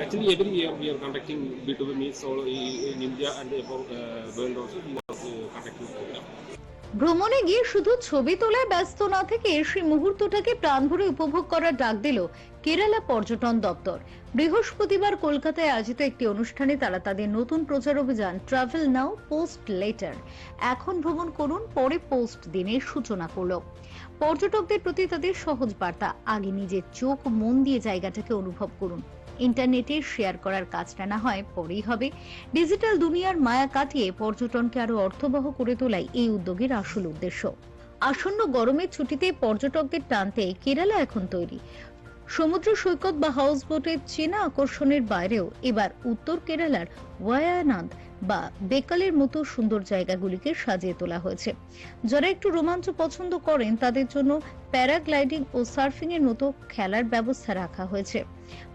Actually, every year we are conducting B2B meets all in India and for uh, world also we are uh, conducting program. ভ্রমণে গিয়ে শুধু ছবি তোলায় ব্যস্ত না থেকে সেই মুহূর্তটাকে প্রাণভরে উপভোগ করার ডাক দিল কেরালা পর্যটন দপ্তর। বৃহস্পতিবার কলকাতায় আয়োজিত একটি অনুষ্ঠানে তারা তাদের নতুন প্রচার অভিযান ট্রাভেল নাও পোস্ট লেটার এখন ভ্রমণ করুন পরে পোস্ট দিনের সূচনা করল। পর্যটকদের প্রতি তাদের সহজ বার্তা আগে নিজের চোখ মন দিয়ে জায়গাটাকে অনুভব করুন। ইন্টারনেটে শেয়ার করার কাজটা না হয় পরেই হবে। ডিজিটাল দুনিয়ার মায়া কাটিয়ে পর্যটনকে আরও অর্থবহ করে তোলাই এই উদ্যোগের আসল উদ্দেশ্য। আসন্ন গরমের ছুটিতে পর্যটকদের টানতে কেরালা এখন তৈরি। সমুদ্র সৈকত বা হাউস বোটের চেনা আকর্ষণের বাইরেও এবার উত্তর কেরালার ওয়ায়ানাদ বা বেকালের মতো সুন্দর জায়গাগুলিকে সাজিয়ে তোলা হয়েছে। যারা একটু রোমাঞ্চ পছন্দ করেন, তাদের জন্য প্যারাগ্লাইডিং ও সার্ফিং এর মতো খেলার ব্যবস্থা রাখা হয়েছে।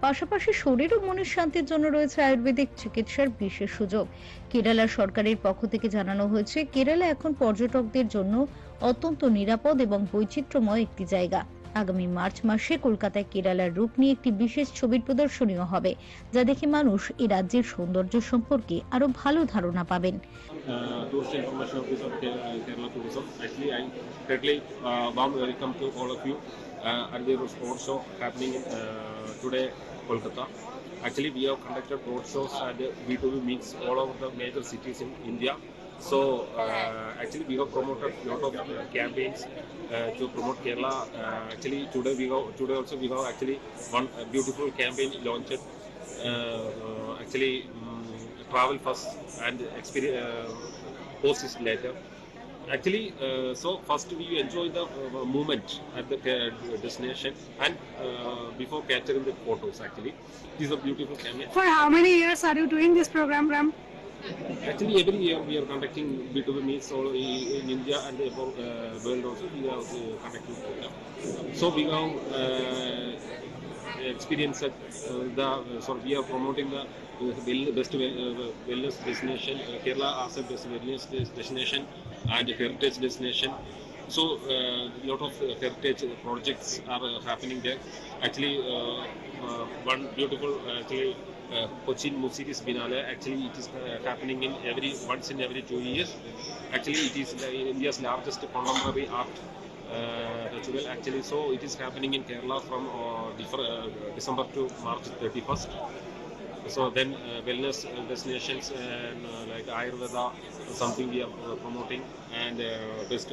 পাশাপাশি শরীর ও মনের শান্তির জন্য রয়েছে আয়ুর্বেদিক চিকিৎসার বিশেষ সুযোগ। কেরালা সরকারের পক্ষ থেকে জানানো হয়েছে, কেরালা এখন পর্যটকদের জন্য অত্যন্ত নিরাপদ এবং বৈচিত্র্যময় একটি জায়গা। আগামী মার্চ মাসে কলকাতায় কেরালার রূপ নিয়ে একটি বিশেষ ছবির প্রদর্শনীও হবে যা দেখে মানুষ এই রাজ্যের সৌন্দর্য সম্পর্কে আরও ভালো ধারণা পাবেন। Actually, we have conducted road shows at B2B meets all over the major cities in India. So, uh, actually, we have promoted a lot of campaigns uh, to promote Kerala. Uh, actually, today we have today also we have actually one uh, beautiful campaign launched. Uh, actually, um, travel first and experience post is later. Actually, so first we enjoy the moment at the destination and before capturing the photos. Actually, it is a beautiful campaign. For how many years are you doing this program, Ram? Actually, every year we are conducting B2B meets all in India and for uh, world also we are uh, conducting program. So we have uh, experienced that, uh, the so we are promoting the uh, best well, uh, wellness destination uh, Kerala as a best wellness destination and heritage destination. So a lot of uh, heritage projects are uh, happening there. Actually, uh, uh, one beautiful uh, actually uh. Actually, it is uh, happening in every once in every two years. Actually, it is India's largest contemporary art uh. Actually, so it is happening in Kerala from uh, uh, December to March 31st. So then uh, wellness uh, destinations and like Ayurveda, something we are promoting, and best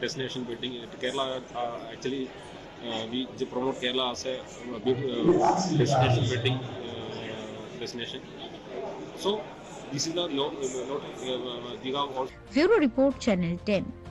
destination building. Kerala actually we promote Kerala as a destination building destination. So, this is the note, note, uh, Bureau Report Channel 10.